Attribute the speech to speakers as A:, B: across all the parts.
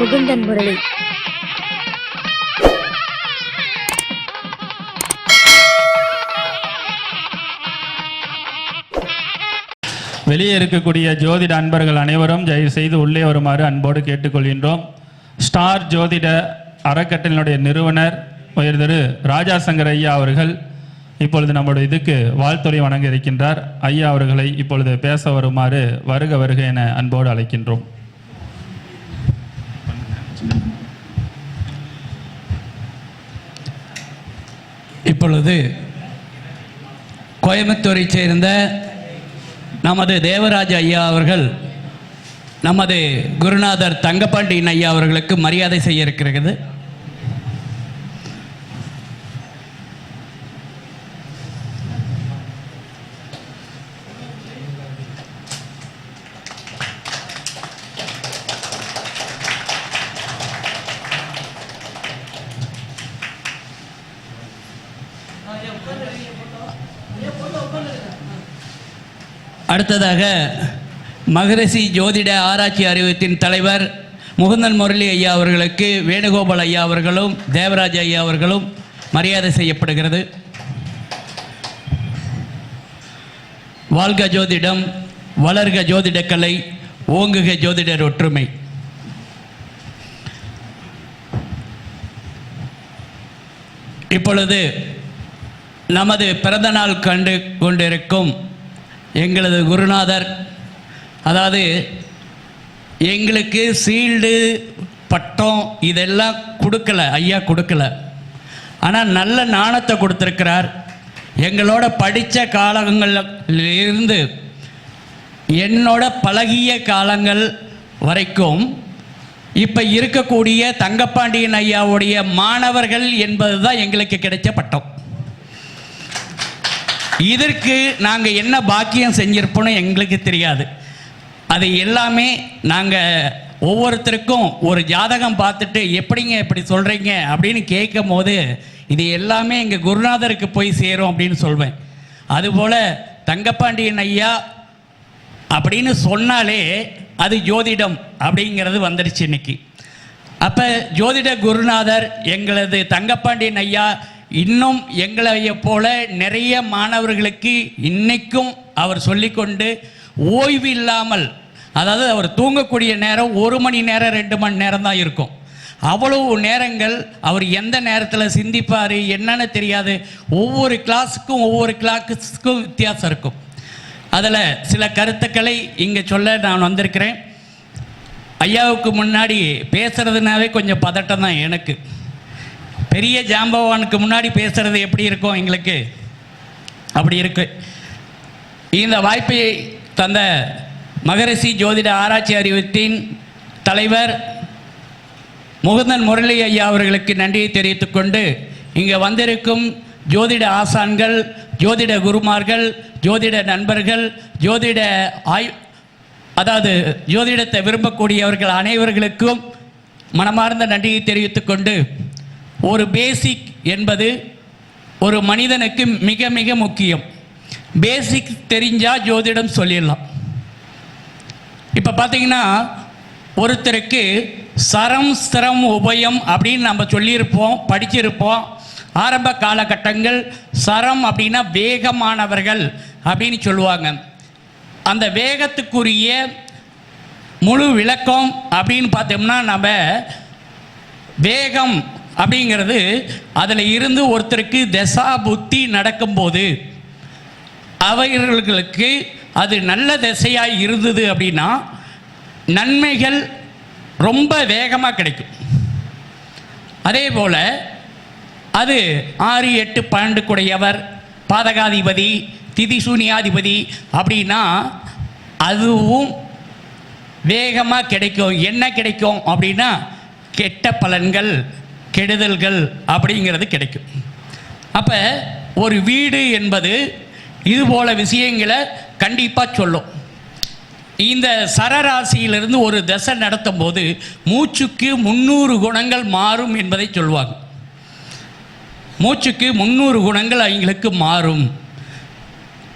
A: முகுந்தன் முரளி.
B: வெளியே இருக்கக்கூடிய ஜோதிட அன்பர்கள் அனைவரும் தயவு செய்து உள்ளே வருமாறு அன்போடு கேட்டுக்கொள்கின்றோம். ஸ்டார் ஜோதிட அறக்கட்டளினுடைய நிறுவனர் உயர் திரு ராஜா சங்கர் ஐயா அவர்கள் இப்பொழுது நம்முடைய இதுக்கு வாழ்த்துறை வணங்க இருக்கின்றார். ஐயா அவர்களை இப்பொழுது பேச வருமாறு வருக வருக என அன்போடு அழைக்கின்றோம்.
C: இப்பொழுது கோயம்புத்தூரை சேர்ந்த நமது தேவராஜ ஐயா அவர்கள் நமது குருநாதர் தங்கப்பாண்டியன் ஐயா அவர்களுக்கு மரியாதை செய்ய இருக்கிறது. அடுத்ததாக மகரிஷி ஜோதிட ஆராய்ச்சி அறிவத்தின் தலைவர் முகுந்தன் முரளி ஐயா அவர்களுக்கு வேணுகோபால் ஐயா அவர்களும் தேவராஜ் ஐயா அவர்களும் மரியாதை செய்யப்படுகிறது. வாழ்க ஜோதிடம் வளர்க ஜோதிடக்கலை ஓங்குக ஜோதிடர் ஒற்றுமை. இப்பொழுது நமது பிறந்த நாள் கண்டு கொண்டிருக்கும் எங்களது குருநாதர் அதாவது எங்களுக்கு சீல்டு பட்டம் இதெல்லாம் கொடுக்கல ஐயா கொடுக்கல. ஆனால் நல்ல நாணத்தை கொடுத்துருக்கிறார். எங்களோட படித்த காலங்களில் இருந்து என்னோட பழகிய காலங்கள் வரைக்கும் இப்போ இருக்கக்கூடிய தங்கப்பாண்டியன் ஐயாவுடைய மாணவர்கள் என்பது தான் எங்களுக்கு கிடைச்ச பட்டம். இதற்கு நாங்கள் என்ன பாக்கியம் செஞ்சிருப்போன்னு எங்களுக்கு தெரியாது. அது எல்லாமே நாங்கள் ஒவ்வொருத்தருக்கும் ஒரு ஜாதகம் பார்த்துட்டு எப்படிங்க இப்படி சொல்கிறீங்க அப்படின்னு கேட்கும் போது இது எல்லாமே எங்கள் குருநாதருக்கு போய் சேரும் அப்படின்னு சொல்வேன். அதுபோல் தங்கப்பாண்டியன் ஐயா அப்படின்னு சொன்னாலே அது ஜோதிடம் அப்படிங்கிறது வந்துடுச்சு இன்னைக்கு. அப்போ ஜோதிட குருநாதர் எங்களது தங்கப்பாண்டியன் ஐயா இன்னும் எங்களைய போல நிறைய மாணவர்களுக்கு இன்னைக்கும் அவர் சொல்லிக்கொண்டு ஓய்வு இல்லாமல் அதாவது அவர் தூங்கக்கூடிய நேரம் ஒரு மணி நேரம் ரெண்டு மணி நேரம் தான் இருக்கும். அவ்வளவு நேரங்கள் அவர் எந்த நேரத்தில் சிந்திப்பார் என்னன்னு தெரியாது. ஒவ்வொரு கிளாஸுக்கும் ஒவ்வொரு கிளாஸுக்கும் வித்தியாசம் இருக்கும். அதில் சில கருத்துக்களை இங்கே சொல்ல நான் வந்திருக்கிறேன். ஐயாவுக்கு முன்னாடி பேசுகிறதுனாவே கொஞ்சம் பதட்டம் தான் எனக்கு. பெரிய ஜாம்பவானுக்கு முன்னாடி பேசுறது எப்படி இருக்கும் எங்களுக்கு? அப்படி இருக்கு. இந்த வாய்ப்பை தந்த மகரிஷி ஜோதிட ஆராய்ச்சி அறிவத்தின் தலைவர் முகுந்தன் முரளி ஐயா அவர்களுக்கு நன்றியை தெரிவித்துக் கொண்டு இங்கே வந்திருக்கும் ஜோதிட ஆசான்கள் ஜோதிட குருமார்கள் ஜோதிட நண்பர்கள் ஜோதிட ஆய் அதாவது ஜோதிடத்தை விரும்பக்கூடியவர்கள் அனைவர்களுக்கும் மனமார்ந்த நன்றியை தெரிவித்துக் கொண்டு ஒரு பேசிக் என்பது ஒரு மனிதனுக்கு மிக மிக முக்கியம். பேசிக் தெரிஞ்சால் ஜோதிடம் சொல்லிடலாம். இப்போ பார்த்தீங்கன்னா ஒருத்தருக்கு சரம் ஸ்திரம் உபயம் அப்படின்னு நம்ம சொல்லியிருப்போம் படிச்சிருப்போம். ஆரம்ப காலகட்டங்கள் சரம் அப்படின்னா வேகமானவர்கள் அப்படின்னு சொல்லுவாங்க. அந்த வேகத்துக்குரிய முழு விளக்கம் அப்படின்னு பார்த்தோம்னா நம்ம வேகம் அப்படிங்கிறது அதில் இருந்து ஒருத்தருக்கு தசா புத்தி நடக்கும்போது அவர்களுக்கு அது நல்ல திசையாக இருந்தது அப்படின்னா நன்மைகள் ரொம்ப வேகமாக கிடைக்கும். அதே போல் அது ஆறு எட்டு பன்னெண்டுக்குடையவர் பாதகாதிபதி திதி சூனியாதிபதி அப்படின்னா அதுவும் வேகமாக கிடைக்கும். என்ன கிடைக்கும் அப்படின்னா கெட்ட பலன்கள் கெடுதல்கள் அப்படிங்கிறது கிடைக்கும். அப்போ ஒரு வீடு என்பது இது போல விஷயங்களை கண்டிப்பாக சொல்லும். இந்த சரராசியிலிருந்து ஒரு தசை நடத்தும் போது மூச்சுக்கு முந்நூறு குணங்கள் மாறும் என்பதை சொல்வாங்க. மூச்சுக்கு முந்நூறு குணங்கள் அவங்களுக்கு மாறும்.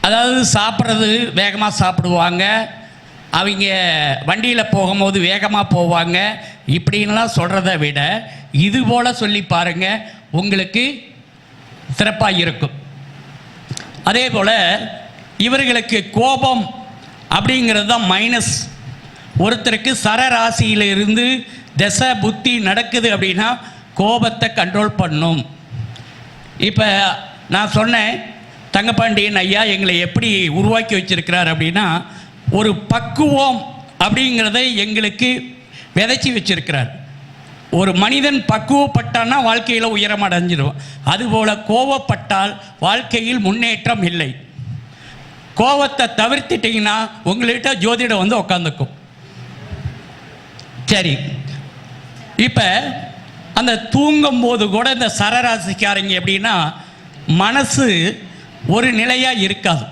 C: அதாவது சாப்பிட்றது வேகமாக சாப்பிடுவாங்க. அவங்க வண்டியில் போகும்போது வேகமாக போவாங்க. இப்படின்லாம் சொல்கிறத விட இது போல் சொல்லி பாருங்கள் உங்களுக்கு சிறப்பாக இருக்கும். அதே போல் இவர்களுக்கு கோபம் அப்படிங்கிறது தான் மைனஸ் ஒருத்தருக்கு சரராசியிலிருந்து தசை புத்தி நடக்குது அப்படின்னா கோபத்தை கண்ட்ரோல் பண்ணும். இப்போ நான் சொன்னேன் தங்கப்பாண்டியன் ஐயா எங்களை எப்படி உருவாக்கி வச்சிருக்கிறார் அப்படின்னா ஒரு பக்குவம் அப்படிங்கிறத எங்களுக்கு விதைச்சி வச்சிருக்கிறார். ஒரு மனிதன் பக்குவப்பட்டான்னா வாழ்க்கையில் உயரம் அடைஞ்சிடுவான். அதுபோல் கோவப்பட்டால் வாழ்க்கையில் முன்னேற்றம் இல்லை. கோவத்தை தவிர்த்துட்டிங்கன்னா உங்கள்கிட்ட ஜோதிடம் வந்து உட்காந்துக்கும் சரி. இப்போ அந்த தூங்கும் போது கூட இந்த சரராசிக்காரங்க எப்படின்னா மனசு ஒரு நிலையாக இருக்காது.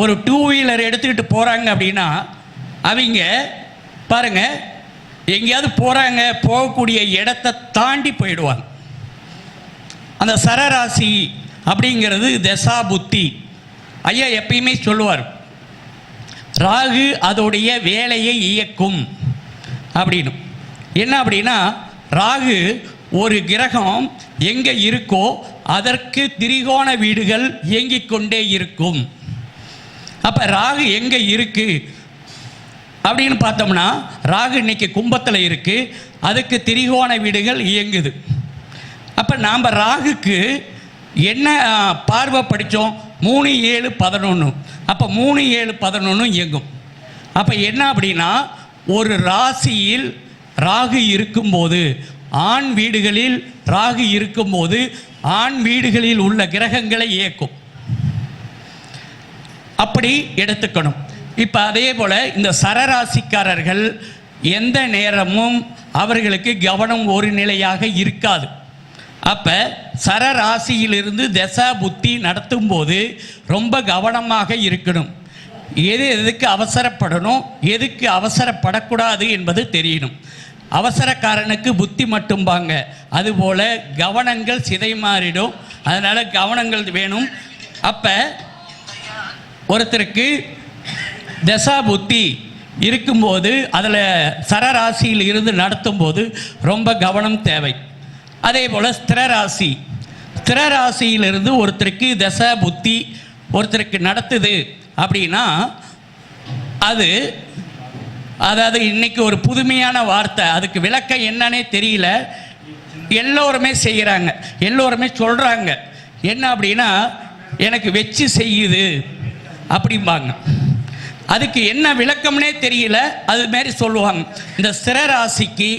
C: ஒரு டூ வீலர் எடுத்துக்கிட்டு போகிறாங்க அப்படின்னா அவங்க பாருங்க எங்கேயாவது போகிறாங்க போகக்கூடிய இடத்த தாண்டி போயிடுவாங்க. அந்த சரராசி அப்படிங்கிறது தசா புத்தி. ஐயா எப்பயுமே சொல்லுவார் ராகு அதோடைய வேலையை இயக்கும் அப்படின்னு. என்ன அப்படின்னா ராகு ஒரு கிரகம் எங்கே இருக்கோ அதற்கு திரிகோண வீடுகள் இயங்கிக் கொண்டே இருக்கும். அப்போ ராகு எங்கே இருக்கு? அப்படின்னு பார்த்தோம்னா ராகு இன்னைக்கு கும்பத்தில் இருக்கு. அதுக்கு திரிகோண வீடுகள் இயங்குது. அப்போ நாம் ராகுக்கு என்ன பார்வை படித்தோம் மூணு ஏழு பதினொன்று அப்போ மூணு ஏழு பதினொன்று இயங்கும். அப்போ என்ன அப்படின்னா ஒரு ராசியில் ராகு இருக்கும்போது ஆண் வீடுகளில் ராகு இருக்கும்போது ஆண் வீடுகளில் உள்ள கிரகங்களை இயக்கும். அப்படி எடுத்துக்கணும். இப்போ அதே போல் இந்த சரராசிக்காரர்கள் எந்த நேரமும் அவர்களுக்கு கவனம் ஒரு நிலையாக இருக்காது. அப்போ சரராசியிலிருந்து தசா புத்தி நடத்தும் போது ரொம்ப கவனமாக இருக்கணும். எது எதுக்கு அவசரப்படணும் எதுக்கு அவசரப்படக்கூடாது என்பது தெரியணும். அவசரக்காரனுக்கு புத்தி மட்டும்பாங்க. அதுபோல் கவனங்கள் சிதை மாறிடும் அதனால் கவனங்கள் வேணும். அப்போ ஒருத்தருக்கு தசா புத்தி இருக்கும்போது அதில் சரராசியில் இருந்து நடத்தும் போது ரொம்ப கவனம் தேவை. அதே போல் ஸ்திரராசி. ஸ்திரராசியிலிருந்து ஒருத்தருக்கு தசா புத்தி ஒருத்தருக்கு நடத்துது அப்படின்னா அது அதாவது இன்றைக்கி ஒரு புதுமையான வார்த்தை அதுக்கு விளக்கம் என்னன்னே தெரியல. எல்லோருமே செய்கிறாங்க எல்லோருமே சொல்கிறாங்க என்ன அப்படின்னா எனக்கு வச்சு செய்யுது. அப்படிம்பாங்க. அதுக்கு என்ன விளக்கம்னே தெரியல அது மாரி சொல்லுவாங்க. இந்த சிரராசிக்கு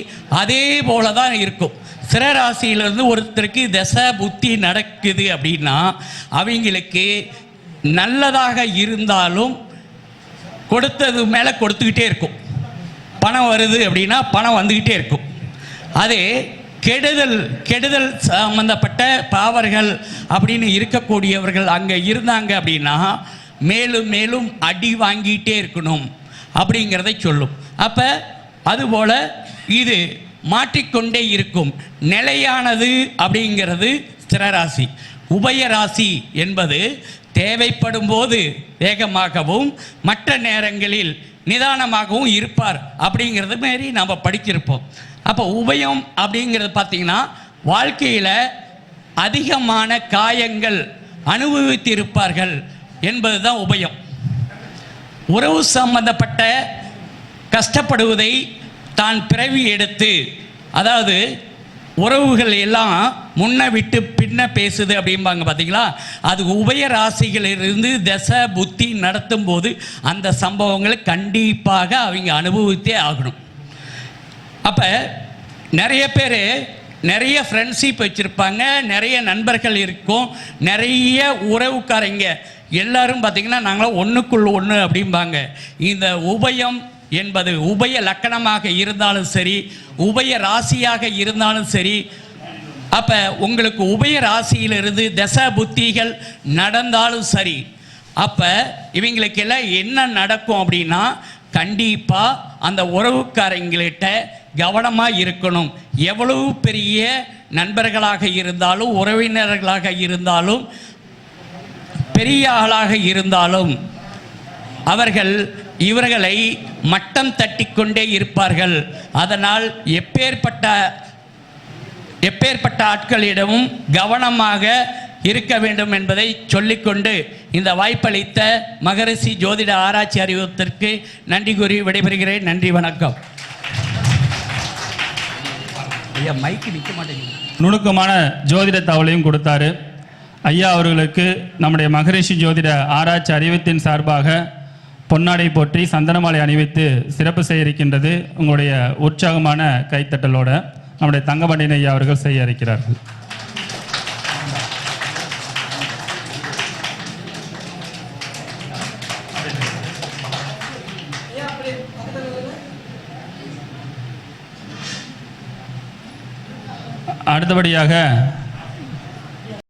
C: அதே போல தான் இருக்கும். சிரராசியிலிருந்து ஒருத்தருக்கு தசை புத்தி நடக்குது அப்படின்னா அவங்களுக்கு நல்லதாக இருந்தாலும் கொடுத்தது மேலே கொடுத்துக்கிட்டே இருக்கும். பணம் வருது அப்படின்னா பணம் வந்துக்கிட்டே இருக்கும். அதே கெடுதல் கெடுதல் சம்மந்தப்பட்ட பாவர்கள் அப்படின்னு இருக்கக்கூடியவர்கள் அங்கே இருந்தாங்க அப்படின்னா மேலும் மேலும் அடி வாங்கிட்டே இருக்கணும் அப்படிங்கிறதை சொல்லும். அப்போ அதுபோல் இது மாற்றிக்கொண்டே இருக்கும். நிலையானது அப்படிங்கிறது ஸ்திரராசி. உபயராசி என்பது தேவைப்படும் போது வேகமாகவும் மற்ற நேரங்களில் நிதானமாகவும் இருப்பார் அப்படிங்கிறது மாரி நம்ம படிச்சிருப்போம். அப்போ உபயம் அப்படிங்கிறது பார்த்திங்கன்னா வாழ்க்கையில் அதிகமான காயங்கள் அனுபவித்திருப்பார்கள். என்பது தான் உபயம். உறவு சம்பந்தப்பட்ட கஷ்டப்படுவதை தான் பிறவி எடுத்து அதாவது உறவுகள் எல்லாம் முன்ன விட்டு பின்ன பேசுது அப்படிம்பாங்க பார்த்தீங்களா அது உபய ராசிகளிலிருந்து தசை புத்தி நடத்தும் போது அந்த சம்பவங்களை கண்டிப்பாக அவங்க அனுபவித்தே ஆகணும். அப்போ நிறைய பேர் நிறைய ஃப்ரெண்ட்ஷிப் வச்சுருப்பாங்க நிறைய நண்பர்கள் இருக்கும் நிறைய உறவுக்காரங்க. எல்லாரும் பார்த்திங்கன்னா நாங்களாம் ஒன்றுக்குள் ஒன்று அப்படிம்பாங்க. இந்த உபயம் என்பது உபய லக்கணமாக இருந்தாலும் சரி உபய ராசியாக இருந்தாலும் சரி அப்போ உங்களுக்கு உபய ராசியிலிருந்து தச புத்திகள் நடந்தாலும் சரி அப்போ இவங்களுக்கெல்லாம் என்ன நடக்கும் அப்படின்னா கண்டிப்பாக அந்த உறவுக்காரங்கள்கிட்ட கவனமாக இருக்கணும். எவ்வளவு பெரிய நண்பர்களாக இருந்தாலும் உறவினர்களாக இருந்தாலும் பெரிய ஆளாக இருந்தாலும் அவர்கள் இவர்களை மட்டம் தட்டிக்கொண்டே இருப்பார்கள். அதனால் எப்பேற்பட்ட எப்பேற்பட்ட ஆட்களிடமும் கவனமாக இருக்க வேண்டும் என்பதை சொல்லிக்கொண்டு இந்த வாய்ப்பளித்த மகரிஷி ஜோதிட ஆராய்ச்சி அறிவுத்திற்கு நன்றி கூறி விடைபெறுகிறேன். நன்றி வணக்கம். ஐயா மைக்கு நிற்க மாட்டேங்குது.
B: நுணுக்கமான ஜோதிட தகவலையும் கொடுத்தாரு. ஐயா அவர்களுக்கு நம்முடைய மகரிஷி ஜோதிட ஆராய்ச்சி அறிவித்தின் சார்பாக பொன்னாடை போற்றி சந்தனமாலை அணிவித்து சிறப்பு செய்ய இருக்கின்றது உங்களுடைய உற்சாகமான கைத்தட்டலோட நம்முடைய தங்கமணியன் ஐயா அவர்கள் செய்ய இருக்கிறார்கள். அடுத்தபடியாக